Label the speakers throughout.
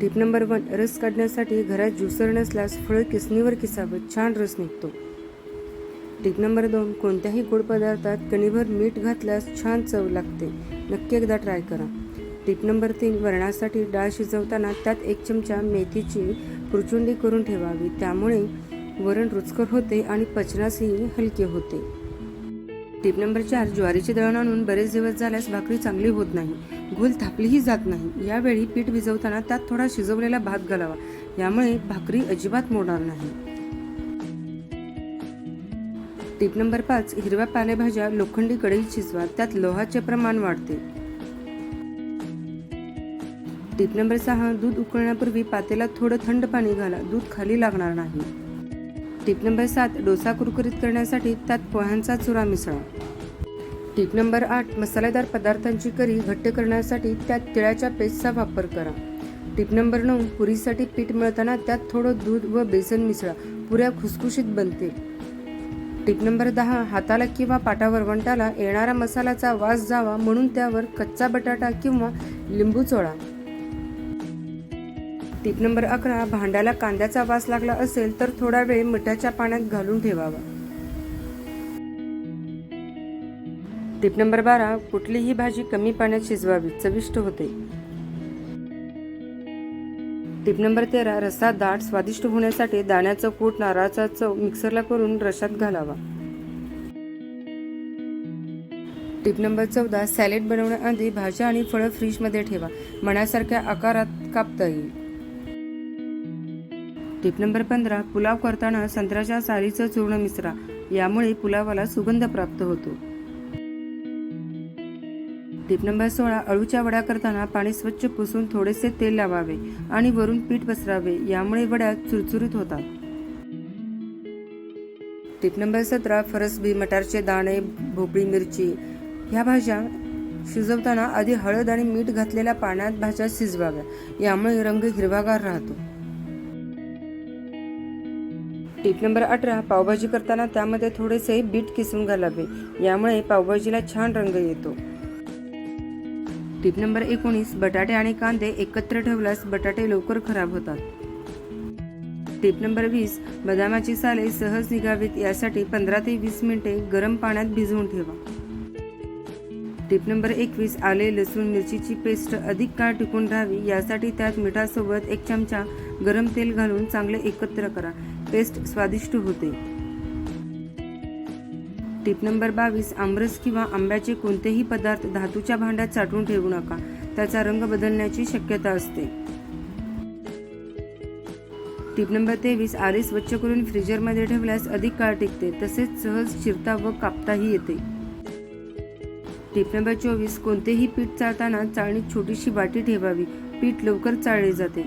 Speaker 1: Tip number one रस काढण्यासाठी घरात ज्युसर नसल्यास फळ किसणीवर किसावं छान रस निघतो. टिप नंबर दोन कोणत्याही गोड पदार्थात कणीभर मीठ घातल्यास छान चव लागते. नक्की एकदा ट्राय करा. टिप नंबर तीन वरणासाठी डाळ शिजवताना त्यात एक चमचा मेथीची कुरचुंडी करून ठेवावी. त्यामुळे वरण रुचकर होते आणि पचनासही हलके होते. टिप नंबर चार ज्वारीचे दळण आणून बरेच दिवस झाल्यास भाकरी चांगली होत नाही. घोल थापलीही जात नाही. यावेळी पीठ भिजवताना त्यात थोडा शिजवलेला भात घालावा. यामुळे भाकरी अजिबात मोडणार नाही. टिप नंबर पाच हिरव्या पालेभाज्या लोखंडी कढईत शिजवा. त्यात लोहाचे प्रमाण वाढते. टिप नंबर सहा दूध उकळण्यापूर्वी पातेला थोडं थंड पाणी घाला. दूध खाली लागणार नाही. टिप नंबर सात डोसा कुरकुरीत करण्यासाठी त्यात पोह्यांचा चुरा मिसळा. टिप नंबर आठ मसालेदार पदार्थांची करी घट्ट करण्यासाठी त्यात तिळाच्या पेस्टचा वापर करा. टिप नंबर नऊ पुरीसाठी पीठ मिळताना त्यात थोडं दूध व बेसन मिसळा. पुऱ्या खुसखुशीत बनते टिप नंबर दहा हाताला किंवा पाटावर वंटाला येणारा मसाल्याचा वास जावा म्हणून त्यावर कच्चा बटाटा किंवा लिंबू चोळा. टीप नंबर अकरा भांड्याला कांद्याचा वास लागला असेल तर थोडा वेळ मिठाच्या पाण्यात घालून ठेवावा. टीप नंबर बारा कुठलीही भाजी कमी पाण्यात शिजवावी चविष्ट होते. टीप नंबर तेरा रस्सा दाट स्वादिष्ट होण्यासाठी दाण्याचं कूट नारळाचा चव मिक्सरला करून रशात घालावा. टिप नंबर चौदा सॅलेड बनवण्याआधी भाज्या आणि फळं फ्रीजमध्ये ठेवा. मनासारख्या आकारात कापता येईल. टिप नंबर पंधरा पुलाव करताना संत्र्याच्या सालीचं चूर्ण मिसरा यामुळे पुलावाला सुगंध प्राप्त होतो. टिप नंबर सोळा अळूच्या वड्या करताना पाणी स्वच्छ पुसून थोडेसे तेल लावावे आणि वरून पीठ पसरावे यामुळे वड्या चुरचुरीत होतात. टिप नंबर सतरा फरसबी मटारचे दाणे भोपळी मिरची ह्या भाज्या शिजवताना आधी हळद आणि मीठ घातलेल्या पाण्यात भाज्या शिजवाव्या. यामुळे रंग हिरवागार राहतो. टिप नंबर अठरा पावभाजी करताना त्यामध्ये थोडेसे बीट किसून घालावे. यामुळे पावभाजीला छान रंग येतो. टिप नंबर एकोणीस बटाटे आणि कांदे एकत्र ठेवल्यास बटाटे लवकर खराब होतात. टिप नंबर वीस बदामाची साले सहज निघावीत यासाठी पंधरा ते वीस मिनिटे गरम पाण्यात भिजवून ठेवा. टिप नंबर एकवीस आले लसूण मिरचीची पेस्ट अधिक काळ टिकून राहावी यासाठी त्यात मिठासोबत एक चमचा गरम तेल घालून चांगले एकत्र करा. पेस्ट स्वादिष्ट होते. टिप नंबर बावीस आमरस किंवा आंब्याचे कोणतेही पदार्थ धातूच्या भांड्यात साठवून ठेवू नका. त्याचा रंग बदलण्याची शक्यता असते. टिप नंबर तेवीस आले स्वच्छ करून फ्रीजरमध्ये ठेवल्यास अधिक काळ टिकते. तसेच सहज चिरता व कापताही येते. टिप नंबर चोवीस कोणतेही पीठ चाळताना चाळणीत छोटीशी वाटी ठेवावी. पीठ लवकर चाळले जाते.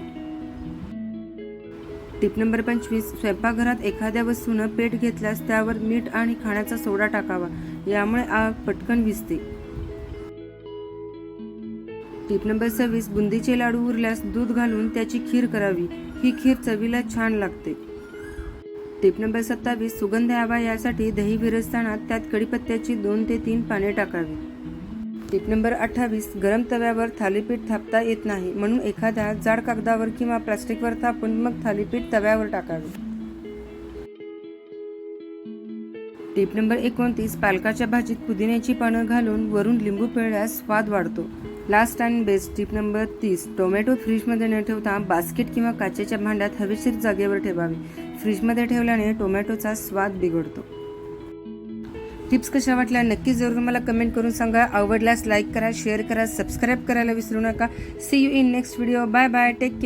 Speaker 1: टिप नंबर पंचवीस स्वयंपाकघरात एखाद्या वस्तूनं पेट घेतल्यास त्यावर मीठ आणि खाण्याचा सोडा टाकावा. यामुळे आग पटकन विजते. टिप नंबर सव्वीस बुंदीचे लाडू उरल्यास दूध घालून त्याची खीर करावी. ही खीर चवीला छान लागते. टिप नंबर सत्तावीस सुगंध यावा यासाठी दही विरजताना त्यात कडीपत्त्याची दोन ते तीन पाने टाकावी. टिप नंबर अठ्ठावीस गरम तव्यावर थालीपीठ थापता येत नाही म्हणून एखाद्या जाड कागदावर किंवा प्लास्टिकवर थापून मग थालीपीठ तव्यावर टाकावे. टिप नंबर एकोणतीस पालकाच्या भाजीत पुदिन्याची पानं घालून वरून लिंबू पिळल्यास स्वाद वाढतो. Last and best tip number तीस टोमॅटो फ्रीजमध्ये न ठेवता बास्केट किंवा काचेच्या भांड्यात हवेशीर जागेवर ठेवावे. फ्रीजमध्ये ठेवल्याने टोमॅटोचा स्वाद बिघडतो. टिप्स कशा वाटल्या नक्की जरूर मला कमेंट करून सांगा. आवडल्यास लाईक करा शेअर करा सबस्क्राईब करायला विसरू नका. See you in next video bye bye take care